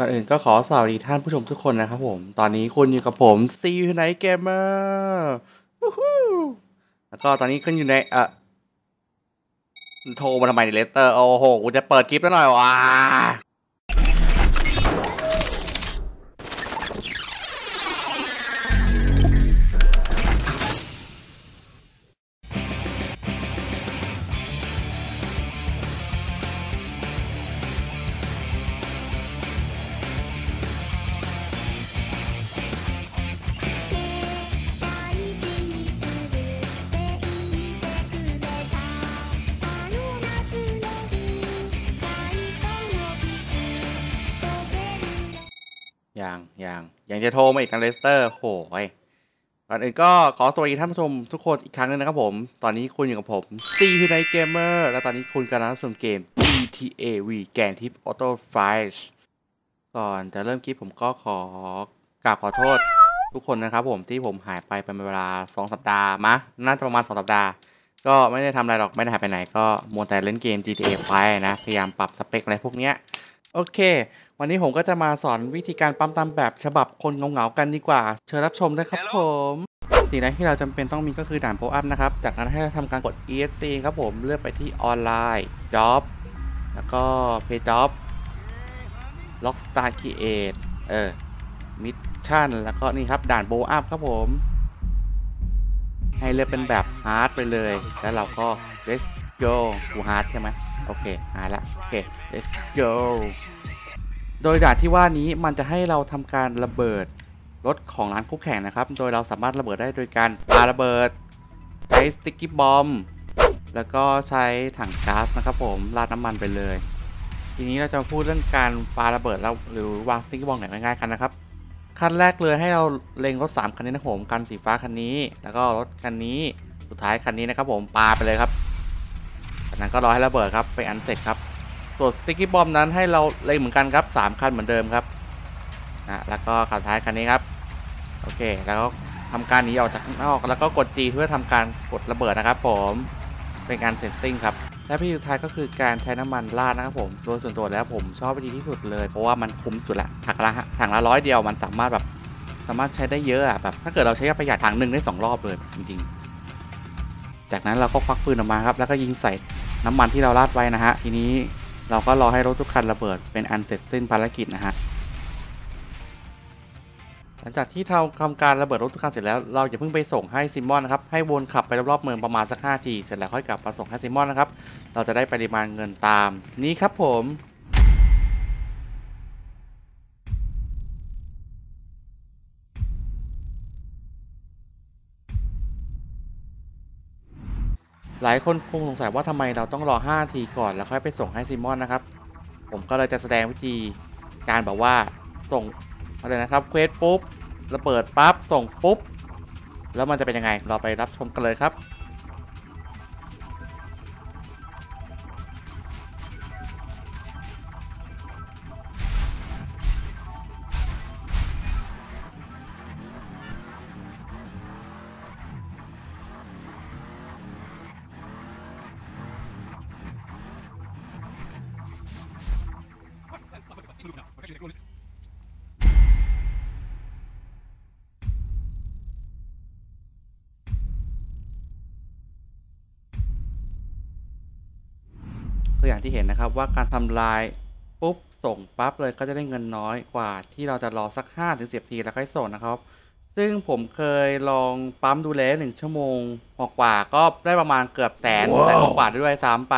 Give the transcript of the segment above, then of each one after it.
ก่อนอื่นก็ขอสวัสดีท่านผู้ชมทุกคนนะครับผม ตอนนี้คุณอยู่กับผมซีอยู่ในเกมเมอร์แล้วก็ตอนนี้คุณอยู่ในเอ่อโทรมาทำไมในเลสเตอร์ โอ้โหกูจะเปิดคลิปแล้วหน่อยว่า ย่างอย่างอย่างจะโทรมาอีกนเลสเตอร์โหยก่อนอื่นก็ขอสวัสดีท่านผู้ชมทุกคนอีกครั้งหนึงนะครับผม ตอนนี้คุณอยู่กับผมซีอยู่ในเกมเมอร์และตอนนี้คุณกำลังรับชมเกม GTA V แกนทิปออโต้ไฟล์ก่อนจะเริ่มคลิปผมก็ขอกราบขอโทษทุกคนนะครับผมที่ผมหายไปเป็นเวลา 2 สัปดาห์มะน่าจะประมาณ 2 สัปดาห์ ก็ไม่ได้ทำอะไรหรอกไม่ได้หายไปไหน ก็มัวแต่เล่นเกม GTA ไปนะ พยายามปรับสเปคอะไรพวกเนี้ย โอเค วันนี้ผมก็จะมาสอนวิธีการปั๊มตามแบบฉบับคนเหงาๆกันดีกว่า เชิญรับชมด้วยครับผมสิ่งแรกที่เราจำเป็นต้องมีก็คือด่านโปรอัพนะครับ จากนั้นให้เราทำการกด ESC ครับผมเลือกไปที่ออนไลน์ Job แล้วก็ Pay Job Lock Star Create เออ Mission แล้วก็นี่ครับด่านโบอัพครับผม ให้เลือกเป็นแบบ Hard ไปเลย แล้วเราก็ Let's go กู Hard ใช่ไหมโอเค Hard ละโอเค Let's go โดยด่านที่ว่านี้มันจะให้เราทำการระเบิดรถของร้านคู่แข่งนะครับ โดยเราสามารถระเบิดได้โดยการปาระเบิดใช้สติ๊กกี้บอมแล้วก็ใช้ถังก๊าซนะครับผมราดน้ำมันไปเลย ทีนี้เราจะมาพูดเรื่องการปาระเบิดแล้วหรือวางสติ๊กกี้บอมอย่างง่ายๆกันนะครับขั้นแรกเลยให้เราเล็งรถ 3 คันนี้นะผมคันสีฟ้าคันนี้ แล้วก็รถคันนี้สุดท้ายคันนี้นะครับผมปาไปเลยครับจากนั้นก็รอให้ระเบิดครับไปอันเสร็จครับ ส่วนสติ๊กกี้บอมนั้นให้เราเล็งเหมือนกันครับ 3 คันเหมือนเดิมครับนะแล้วก็คันท้ายคันนี้ครับ โอเค แล้วก็ทำการหนีออกจากนอกแล้วก็กด G เพื่อทำการกดระเบิดนะครับผมเป็นการเซตติ้งครับและวิธีสุดท้ายก็คือการใช้น้ำมันราดนะครับผมโดยส่วนตัวแล้วผมชอบวิธีที่สุดเลย เพราะว่ามันคุ้มสุดละถังละถังละร้อยเดียวมันสามารถแบบสามารถใช้ได้เยอะอะแบบถ้าเกิดเราใช้ประหยัดถังหนึ่งได้สองรอบเลยจริงๆ จากนั้นเราก็ควักปืนออกมาครับแล้วก็ยิงใส่น้ำมันที่เราราดไว้นะฮะทีนี้ เราก็รอให้รถทุกคันระเบิดเป็นอันเสร็จสิ้นภารกิจนะฮะ หลังจากที่ทำทำการระเบิดรถทุกคันเสร็จแล้วเราอย่าเพิ่งไปส่งให้ซิมอนนะครับ ให้วนขับไปรอบๆเมืองประมาณสัก5ที เสร็จแล้วค่อยกลับมาส่งให้ซิมอนนะครับ เราจะได้ปริมาณเงินตามนี้ครับผม หลายคนคงสงสัยว่าทำไมเราต้องรอ 5 ทีก่อนแล้วค่อยไปส่งให้ซิมอนนะครับ ผมก็เลยจะแสดงวิธีการแบบว่าส่งอะไรนะครับเควสปุ๊บระเบิดปั๊บส่งปุ๊บ แล้วมันจะเป็นยังไง เราไปรับชมกันเลยครับ ตัวอย่างที่เห็นนะครับว่าการทำลายปุ๊บส่งปั๊บเลยก็จะได้เงินน้อยกว่าที่เราจะรอสัก5ถึง10ทีแล้วค่อยส่งนะครับ ซึ่งผมเคยลองปั๊มดูแลหนึ่งชั่วโมงกว่าๆก็ได้ประมาณเกือบแสนแสนกว่าด้วยซ้ำไป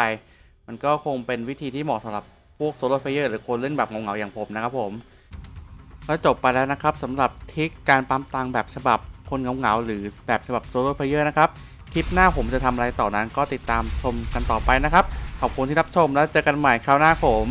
มันก็คงเป็นวิธีที่เหมาะสำหรับพวกโซโล่เพลเยอร์หรือคนเล่นแบบเงาๆอย่างผมนะครับผมก็จบไปแล้วนะครับสำหรับทริคการปั๊มตังค์แบบฉบับคนเงาๆหรือแบบฉบับโซโล่เพลเยอร์นะครับคลิปหน้าผมจะทำอะไรต่อนั้นก็ติดตามชมกันต่อไปนะครับ ขอบคุณที่รับชมแล้วเจอกันใหม่คราวหน้าผม